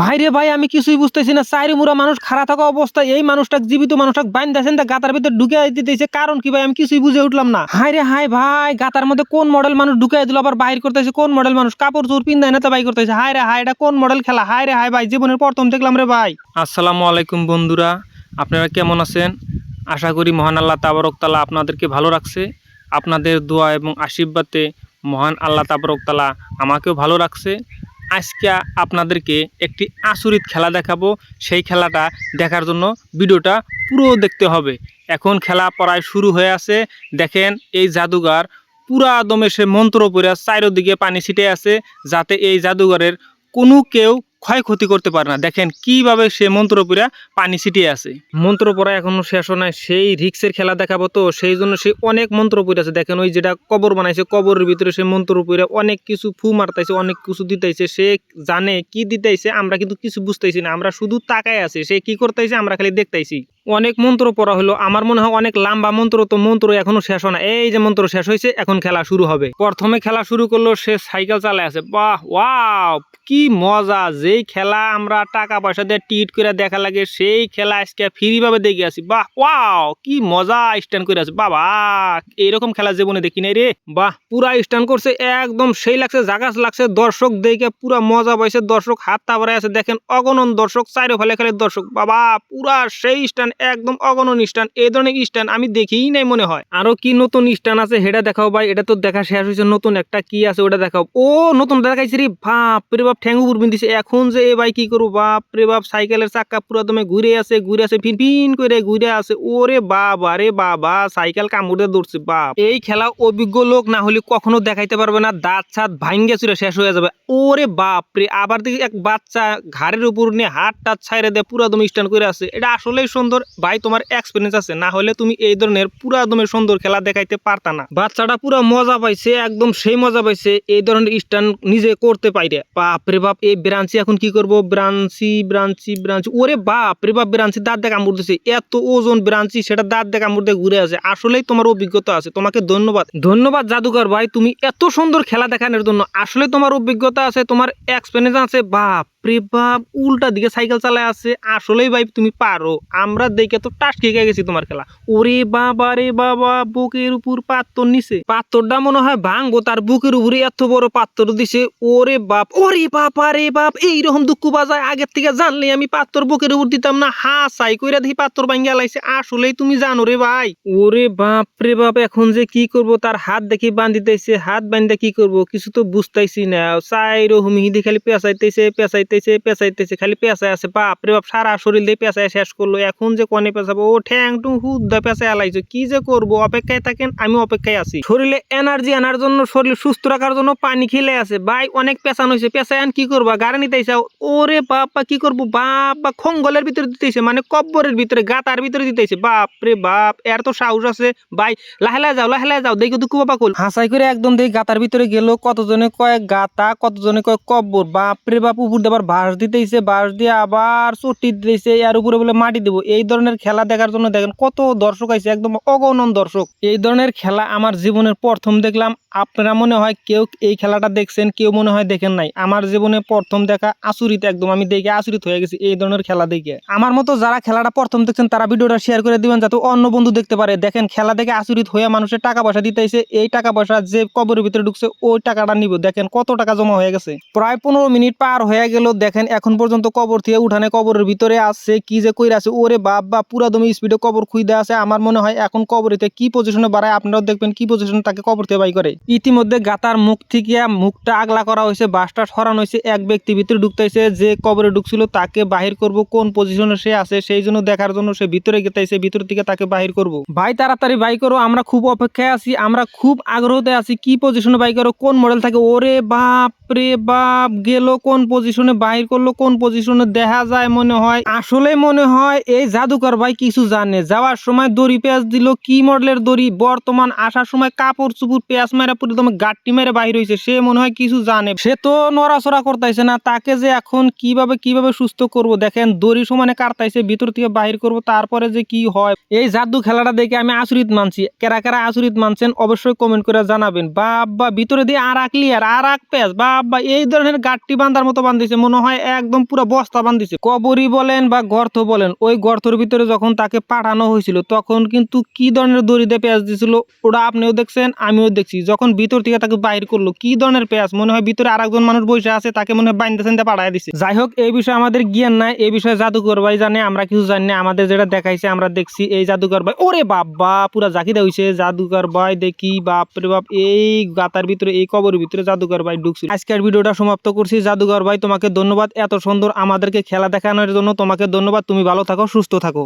ভাইরে ভাই, আমি কিছুই বুঝতেছি না। চারি মুরা মানুষ খাড়া থাকা অবস্থায় এই মানুষটাকে, জীবিত মানুষটাকে বাইন দেখেন তা গাতার ভিতরে ঢুকে দিতেছে। কারণ কি ভাই, আমি কিছুই বুঝে উঠলাম না। হাই রে হাই ভাই, গাতার মধ্যে কোন মডেল মানুষ ঢুকাই দিল, আবার বাইর করতেছে কোন মডেল মানুষ? কাপড় চোর পিন্দায় না তা বাই করতেছে। হাই রে হাই এটা কোন মডেল খেলা? হাই রে হাই ভাই, জীবনের প্রথম দেখলাম রে ভাই। আসসালামু আলাইকুম বন্ধুরা, আপনারা কেমন আছেন? আশা করি মহান আল্লাহ তাবারক তালা আপনাদেরকে ভালো রাখছে। আপনাদের দোয়া এবং আশীর্বাদে মহান আল্লাহ তাবারক তালা আমাকেও ভালো রাখছে। আজকে আপনাদেরকে একটি আসরিত খেলা দেখাবো। সেই খেলাটা দেখার জন্য ভিডিওটা পুরো দেখতে হবে। এখন খেলা প্রায় শুরু হয়ে আছে। দেখেন এই জাদুঘর পুরা দমে সে মন্ত্র পড়ে, চারোদিকে পানি ছিটে আছে, যাতে এই জাদুঘরের কোনো কেউ ক্ষয়ক্ষতি করতে পারে না। দেখেন কীভাবে সে মন্ত্রপুরা পানি ছিটিয়ে আছে। মন্ত্রপুরা এখনও শেষ হয় সেই রিক্সের খেলা দেখাবো তো, সেই জন্য সে অনেক মন্ত্র পড়ে আছে। দেখেন ওই যেটা কবর বানাইছে, কবরের ভিতরে সে মন্ত্রপুরা অনেক কিছু ফু মারতাইছে, অনেক কিছু দিতেছে সে জানে কি দিতেছে আমরা কিন্তু কিছু বুঝতেছি না। আমরা শুধু তাকায় আছে। সে কি করতেছে আমরা খালি দেখতেছি অনেক মন্ত্র পড়া হলো। আমার মনে হয় অনেক লম্বা মন্ত্র, তো মন্ত্র এখনও শেষ হয় না। এই যে মন্ত্র শেষ হয়েছে, এখন খেলা শুরু হবে। প্রথমে খেলা শুরু করল, সে সাইকেল চালায় আছে। বাহ, ওয়াও, কি মজা! যেই খেলা আমরা টাকা পয়সা দিয়ে টিট করে দেখা লাগে, সেই খেলা আজকে ফ্রি ভাবে দেখে আসি। বাহ, ওয়াও, কি মজা! স্ট্যান্ড করে আছে। বাবা, এইরকম খেলা জীবনে দেখি নাই রে। বাহ, পুরা স্ট্যান্ড করছে, একদম সেই লাগছে, জাগাস লাগছে। দর্শক দেখে পুরা মজা পাইছে। দর্শক হাত তাবারে আছে। দেখেন অগণন দর্শক চাইরো ফেলে খেলে দর্শক। বাবা, পুরা সেই স্ট্যান্ড একদম অগণন স্ট্যান্ড। এই ধরনের স্ট্যান্ড আমি দেখিই নাই মনে হয়। আরও কি নতুন স্ট্যান্ড আছে সেটা দেখাও ভাই, এটা তো দেখা শেষ হয়েছে। নতুন একটা কি আছে ওটা দেখাও। ও, নতুন দেখাইছি রে বাপ রে বাপ ঠ্যাঙ্গু উপর দিছে এখন যে এ ভাই কি করব বাপ রে বাপ, সাইকেলের চাক্কা পুরো দমে ঘুরে আছে ঘুরে আছে, ফিন ফিন করে ঘুরে আছে। ওরে বাবা রে বাবা, সাইকেল কামড়ে দৌড়ছে, বাপ। এই খেলা অভিজ্ঞ লোক না হলে কখনো দেখাইতে পারবে না। দাঁত ছাত ভাঙ্গে চুরে শেষ হয়ে যাবে। ওরে বাপ রে আবার দেখি এক বাচ্চা ঘাড়ের উপর নিয়ে হাত টাত ছাইরে দেয় পুরা দমে স্ট্যান্ড করে আছে। এটা আসলেই সুন্দর। ভাই, তোমার এক্সপিরিয়েন্স আছে। না হলে তুমি এই ধরনের পুরা দমে সুন্দর খেলা দেখাইতে পারতা না। বাচ্চাটা পুরো মজা পাইছে, একদম সেই মজা পাইছে, এই ধরনের স্ট্যান্ড নিজে করতে পাইরে। বাপ রে বাপ, এই ব্রাঞ্চি এখন কি করব? ব্রাঞ্চি ব্রাঞ্চি ব্রাঞ্চি ওরে বাপ রে বাপ ব্রাঞ্চি দাঁত দেখা কামড় দিছে। এত ওজন ব্রাঞ্চি সেটা দাঁত দেখা দিয়ে ঘুরে আছে আসলেই তোমার অভিজ্ঞতা আছে। তোমাকে ধন্যবাদ। ধন্যবাদ, জাদুকর ভাই, তুমি এত সুন্দর খেলা দেখানোর জন্য। আসলে তোমার অভিজ্ঞতা আছে, তোমার এক্সপিরিয়েন্স আছে। বাপ রে বাপ, উল্টা দিকে সাইকেল চালায় আছে আসলেই ভাই, তুমি পারো। আমরা দেখে তো টাস খেয়ে গেছি তোমার খেলা। ওরে বাবা রে বাবা, বুকের উপর পাত্তর নিছে। পাত্তরটা মনে হয় ভাঙবো, তার বুকের উপরে এত বড় পাত্তর দিছে। ওরে বাপ, ওরে বাবা রে বাপ, এইরকম দুঃখ বাজায় আগের থেকে জানলে আমি পাত্তর বুকের উপর দিতাম না। হা, সাই কইরা দেখি পাত্তর ভাঙ্গিয়া লাইছে। আসলেই তুমি জানো রে ভাই। ওরে বাপ রে বাপ, এখন যে কি করব? তার হাত দেখি বান্ধিতেছে। হাত বান্ধে কি করব? কিছু তো বুঝতেছি না। চাইরো হুমিহি খালি পেঁচাইতেছে পেঁচাইতেছে পেঁচাইতেছে, খালি পেঁচাই আছে। বাপ রে বাপ, সারা শরীর দিয়ে পেঁচায় শেষ করল। এখন যে কনে পেঁচাবো ও ঠ্যাং টু হুদ্দা পেঁচায় আলাইছে। কি যে করব? অপেক্ষায় থাকেন, আমি অপেক্ষায় আছি। শরীরে এনার্জি আনার জন্য, শরীর সুস্থ রাখার জন্য পানি খেলে আছে। ভাই, অনেক পেঁচানো হয়েছে পেঁচায় আন কি করবা? গাড়ি নিতেছে ওরে বাবা কি করব? বাবা খঙ্গলের ভিতরে দিতেছে মানে কব্বরের ভিতরে, গাতার ভিতরে দিতেছে বাপ রে বাপ, এর তো সাহস আছে। ভাই, লাহে লাহে যাও, লাহে লাহে যাও। দেখো দুঃখ বাবা কল হাসাই করে একদম দেখি গাতার ভিতরে গেল। কতজনে কয়েক গাতা, কতজনে কয়েক কব্বর। বাপ রে বাপ, উপর দিয়ে আবার বাঁশ দিতেছে বাঁশ দিয়ে আবার চটি দিতেছে এর উপরে বলে মাটি দেবো। এই ধরনের খেলা দেখার জন্য দেখেন কত দর্শক আছে একদম অগণন দর্শক। এই ধরনের খেলা আমার জীবনের প্রথম দেখলাম। আপনারা মনে হয় কেউ এই খেলাটা দেখছেন, কেউ মনে হয় দেখেন নাই। আমার জীবনে প্রথম দেখা আসুরিত একদম, আমি দেখে আসুরিত হয়ে গেছি এই ধরনের খেলা দেখে। আমার মতো যারা খেলাটা প্রথম দেখছেন, তারা ভিডিওটা শেয়ার করে দিবেন যাতে অন্য বন্ধু দেখতে পারে। দেখেন, খেলা দেখে আসুরিত হয়ে মানুষের টাকা পয়সা দিতেছে এই টাকা পয়সা যে কবরের ভিতরে ঢুকছে, ওই টাকাটা নিব। দেখেন কত টাকা জমা হয়ে গেছে। প্রায় পনেরো মিনিট পার হয়ে গেল। দেখেন এখন পর্যন্ত কবর থেকে উঠানে কবরের ভিতরে আসছে কি যে কইরা আছে, ওরে বাপ। বা পুরা দমে স্পিডে কবর খুঁজে আছে আমার মনে হয় এখন কবরিতে কি পজিশনে বাড়ায়, আপনারাও দেখবেন কি পজিশনে তাকে কবর থেকে বাই করে। ইতিমধ্যে গাতার মুখ থেকে মুখটা আগলা করা হয়েছে, বাসটা সরানো হয়েছে, এক ব্যক্তি ভিতরে ঢুকতেছে যে কবরে ঢুকছিল তাকে বাহির করব, কোন পজিশনে সে আছে, সেই জন্য দেখার জন্য সে ভিতরে গেতেছে ভিতর থেকে তাকে বাহির করব। ভাই, তাড়াতাড়ি বাই করো, আমরা খুব অপেক্ষায় আছি, আমরা খুব আগ্রহতে আছি, কি পজিশনে বাই করো, কোন মডেল থাকে, ওরে বাপ রে বাপ, গেল কোন পজিশনে বাহির করল কোন পজিশনে দেখা যায় মনে হয় আসলে মনে হয়, এই জাদুকর ভাই কিছু জানে। যাওয়ার সময় দড়ি পেঁয়াজ দিল, কি মডেলের দড়ি? বর্তমান আসার সময় কাপড় চুপুর পেঁয়াজ মেরা পুরো তোমার গাট্টি মেরে বাহির হয়েছে সে মনে হয় কিছু জানে। সে তো নড়াচড়া করতেছে না, তাকে যে এখন কীভাবে কীভাবে সুস্থ করব? দেখেন, দড়ি সমানে কাটতাইছে, ভিতর থেকে বাহির করব, তারপরে যে কি হয়? এই জাদু খেলাটা দেখে আমি আচরিত মানছি। কেরা কেরা আচরিত মানছেন অবশ্যই কমেন্ট করে জানাবেন। বাবা, ভিতরে দিয়ে আর এক লিয়ার আর এক পেঁয়াজ। বাবা বাবা এই ধরনের গাঠটি বান্ধার মতো বান্ধিছে, মনে হয় একদম পুরো বস্তা বান্ধিছে। কবরই বলেন বা গর্ত বলেন, ওই গর্তের ভিতরে যখন তাকে পাঠানো হয়েছিল, তখন কিন্তু কি ধরনের দড়িতে পেঁয়াজ দিছিল, ওটা আপনিও দেখছেন, আমিও দেখছি। যখন ভিতর থেকে তাকে বাইর করল, কি ধরনের পেঁয়াজ? মনে হয় ভিতরে আরেকজন মানুষ বসে আছে, তাকে মনে হয় বাইন্দা সাইন্দা পাঠায় দিছে। যাই হোক, এই বিষয়ে আমাদের জ্ঞান নাই, এই বিষয়ে জাদুকর ভাই জানে, আমরা কিছু জানি না, আমাদের যেটা দেখাইছে, আমরা দেখছি, এই জাদুকর ভাই, ওরে বাবা, পুরা জাকিদা হইছে, জাদুকর ভাই, দেখি, বাপ রে বাপ, এই গাতার ভিতরে, এই কবরের ভিতরে জাদুকর ভাই ঢুকছিল। আজকের ভিডিওটা সমাপ্ত করছি, জাদুকর ভাই, তোমাকে ধন্যবাদ, এত সুন্দর আমাদেরকে খেলা দেখানোর জন্য, তোমাকে ধন্যবাদ, তুমি ভালো থাকো, সুস্থ থাকো